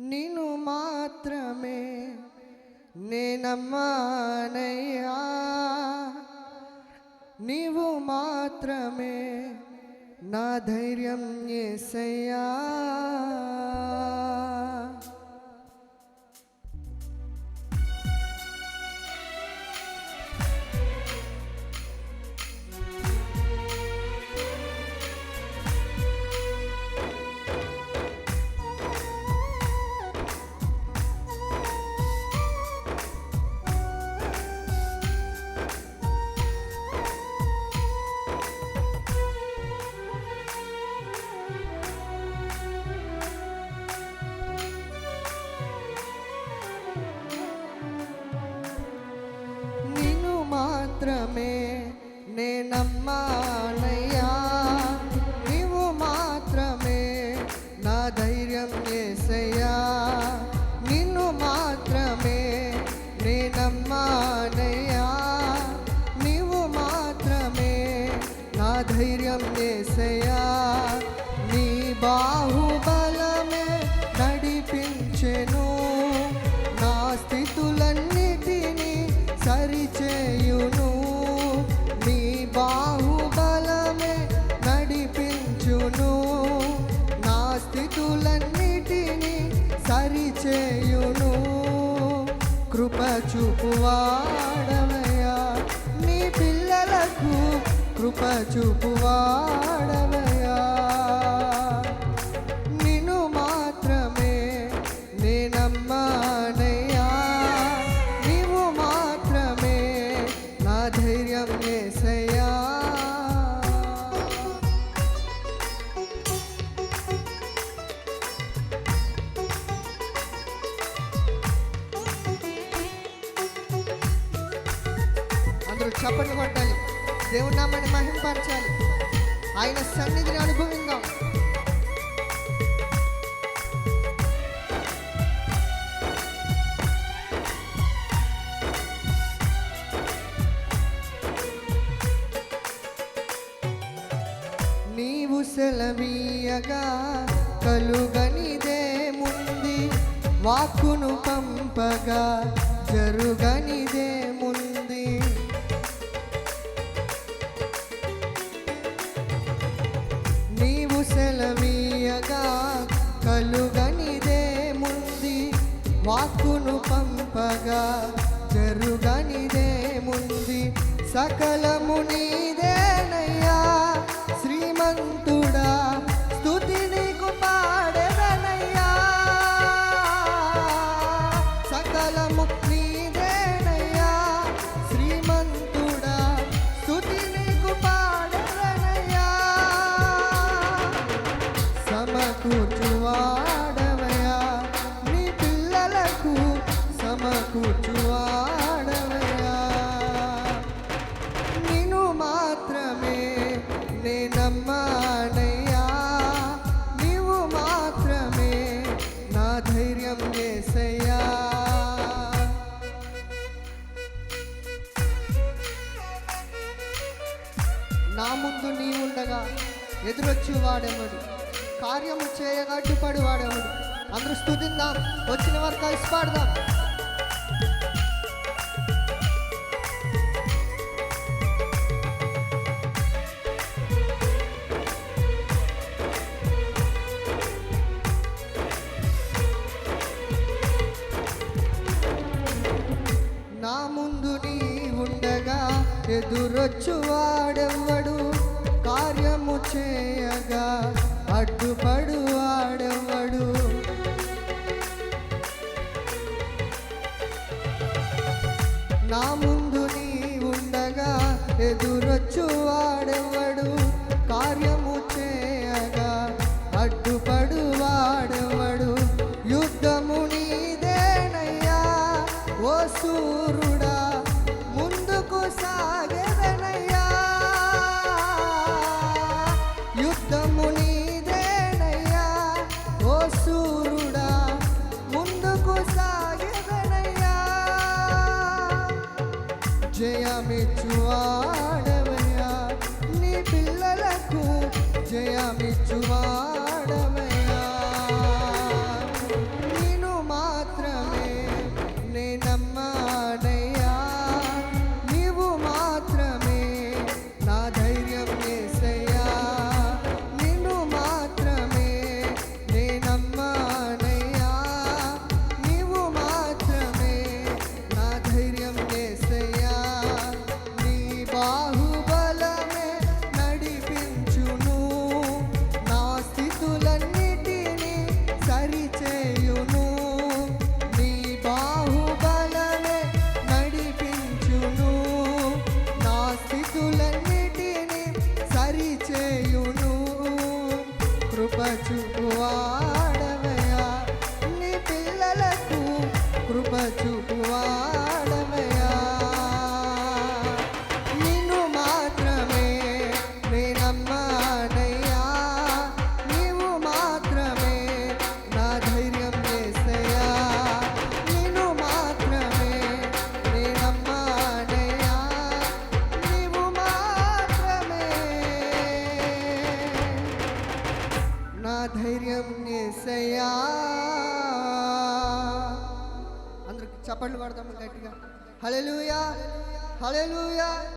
నిన్ను మాత్రమే నేనమ్మానయ్యా నీవు మాత్రమే నా ధైర్యం ఏసయ్యా నేనమ్మానయ్యా చూపువాడవయ్యా. నీ పిల్లలకు కృప చూపువాడవయ్యా. అందరూ చప్పట్లు కొట్టాలి. దేవుని నామాన్ని మహింపరచాలి. ఆయన సన్నిధిని అనుభవిందాం. నీవు సెలవీయగా కలుగనిదేముంది వాక్కును పంపగా జరుగనిదే వాక్కును పంపగా జరుగనిదేముంది సకలము నీదేనయ్యా. శ్రీమంతుడా కూర్చువాడవయా నిన్ను మాత్రమే నేనమ్మానయ్యా. నీవు మాత్రమే నా ధైర్యం చేసయ్యా. నా ముందు నీవుండగా ఉండగా ఎదురొచ్చి వాడెవడు కార్యము చేయగా అడ్డుపడి వాడెవడు అందరూ స్థుతిందాం వచ్చిన వరకు కలిసి పాడదాం. ఎదురొచ్చు వాడెవ్వడు కార్యము చేయగా అడ్డుపడు వాడెవ్వడు? నా ముందు నీ ఉండగా ఎదురొచ్చు వాడెవ్వడు కార్యము చేయ జయమిచ్చువాడవయ్యా. నీ పిల్లలకు జయమిచ్చువాడవయ్యా ఆశ్చర్యం నేసయ్యా అందరికి చప్పట్లు పడదాం గట్టిగా. Hallelujah hallelujah